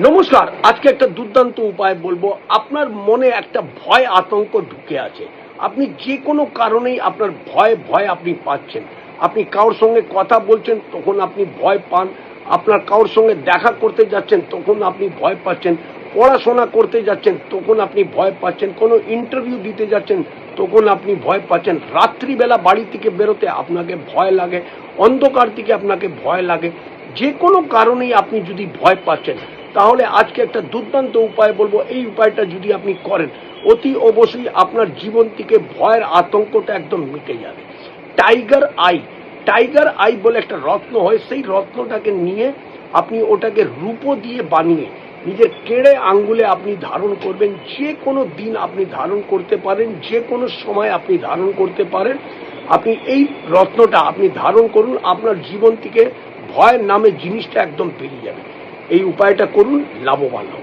নমস্কার, আজকে একটা দুর্দান্ত উপায় বলব। আপনার মনে একটা ভয় আতঙ্ক ঢুকে আছে। আপনি যে কোনো কারণেই আপনার ভয় ভয় আপনি পাচ্ছেন। আপনি কারোর সঙ্গে কথা বলছেন, তখন আপনি ভয় পান। আপনার কারোর সঙ্গে দেখা করতে যাচ্ছেন, তখন আপনি ভয় পাচ্ছেন। পড়াশোনা করতে যাচ্ছেন, তখন আপনি ভয় পাচ্ছেন। কোনো ইন্টারভিউ দিতে যাচ্ছেন, তখন আপনি ভয় পাচ্ছেন। রাত্রিবেলা বাড়ি থেকে বেরোতে আপনাকে ভয় লাগে। অন্ধকার থেকে আপনাকে ভয় লাগে। যে কোনো কারণেই আপনি যদি ভয় পাচ্ছেন তাহলে আজকে একটা দুর্দান্ত উপায় বলব। এই উপায়টা যদি আপনি করেন, অতি অবশ্যই আপনার জীবন থেকে ভয়ের আতঙ্কটা একদম মিটে যাবে। টাইগার আই টাইগার আই বলে একটা রত্ন হয়, সেই রত্নটাকে নিয়ে আপনি ওটাকে রূপো দিয়ে বানিয়ে নিজের কেড়ে আঙ্গুলে আপনি ধারণ করবেন। যে কোনো দিন আপনি ধারণ করতে পারেন, যে কোনো সময় আপনি ধারণ করতে পারেন। আপনি এই রত্নটা আপনি ধারণ করুন, আপনার জীবন থেকে ভয়ের নামে জিনিসটা একদম পেরিয়ে যাবে। এই উপায়টা করুন লাভবান হন।